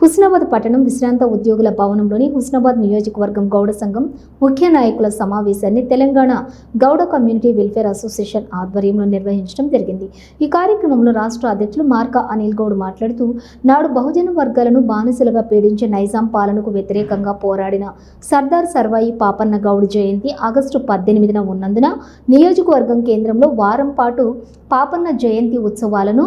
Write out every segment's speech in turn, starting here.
హుస్నాబాద్ పట్టణం విశ్రాంత ఉద్యోగుల భవనంలోని హుస్నాబాద్ నియోజకవర్గం గౌడ సంఘం ముఖ్య నాయకుల సమావేశాన్ని Telangana Gouda community welfare association ఆధ్వర్యంలో నిర్వహించడం జరిగింది. ఈ కార్యక్రమంలో రాష్ట్ర అధ్యక్షులు మార్కా అనిల్ గౌడ్ మాట్లాడుతూ నాడు బహుజన వర్గాలను బానిసలుగా పీడించే నైజాం పాలనకు వ్యతిరేకంగా పోరాడిన సర్దార్ సర్వాయి పాపన్న గౌడ్ జయంతి ఆగస్టు పద్దెనిమిదిన ఉన్నందున నియోజకవర్గం కేంద్రంలో వారం పాటు పాపన్న జయంతి ఉత్సవాలను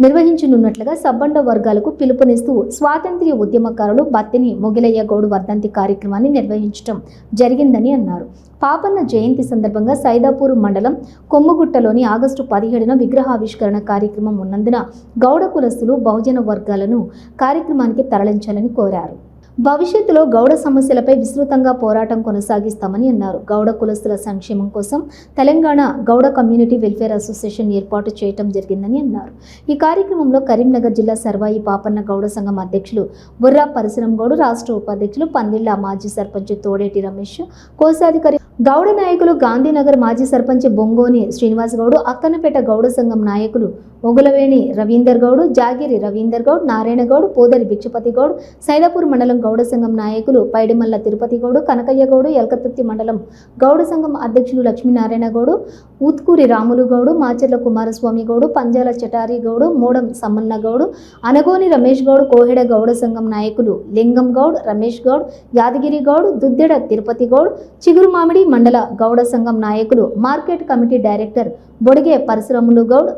నిర్వహించనున్నట్లుగా సబ్బండ వర్గాలకు పిలుపునిస్తూ స్వాతంత్ర్య ఉద్యమకారులు బత్తిని మొగిలయ్య గౌడ్ వర్ధంతి కార్యక్రమాన్ని నిర్వహించడం జరిగిందని అన్నారు. పాపన్న జయంతి సందర్భంగా సైదాపూర్ మండలం కొమ్ముగుట్టలోని ఆగస్టు పదిహేడున విగ్రహావిష్కరణ కార్యక్రమం ఉన్నందున గౌడ కులస్తులు బహుజన వర్గాలను కార్యక్రమానికి తరలించాలని కోరారు. భవిష్యత్తులో గౌడ సమస్యలపై విస్తృతంగా పోరాటం కొనసాగిస్తామని అన్నారు. గౌడ కులస్తుల సంక్షేమం కోసం Telangana Gouda community welfare association ఏర్పాటు చేయటం జరిగిందని అన్నారు. ఈ కార్యక్రమంలో కరీంనగర్ జిల్లా సర్వాయి పాపన్న గౌడ సంఘం అధ్యక్షులు బుర్రా పరశురం గౌడ్ రాష్ట్ర ఉపాధ్యక్షులు పందిళ్ళ మాజీ సర్పంచ్ తోడేటి రమేష్ కోశాధికారి గౌడ నాయకులు గాంధీనగర్ మాజీ సర్పంచ్ బొంగోని శ్రీనివాసగౌడ్ అక్కనపేట గౌడ సంఘం నాయకులు ఒగులవేణి రవీందర్ గౌడ్ జాగిరి రవీందర్ గౌడ్ నారాయణగౌడ్ పోదరి భిక్షపతి గౌడ్ సైదాపూర్ మండలం గౌడ సంఘం నాయకులు పైడిమల్ల తిరుపతి గౌడ్ కనకయ్య గౌడ్ ఎల్కతుర్తి మండలం గౌడ సంఘం అధ్యక్షులు లక్ష్మీనారాయణ గౌడ్ ఊత్కూరి రాములు గౌడ్ మాచర్ల కుమారస్వామి గౌడ్ పంజాల చటారి గౌడ్ మోడం సమ్మన్న గౌడ్ అనగోని రమేష్ గౌడ్ కోహెడ గౌడ సంఘం నాయకులు లింగం గౌడ్ రమేష్ గౌడ్ యాదగిరి గౌడ్ దుద్దెడ తిరుపతి గౌడ్ చిగురు మామిడి మండల గౌడ సంఘం నాయకులు market committee director Bodige Parashuramulu Goud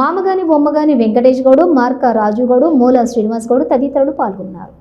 Mamagani Bommagani Venkatesh Goud Marka Raju Goud Moola Srinivas Goud తదితరులు పాల్గొన్నారు.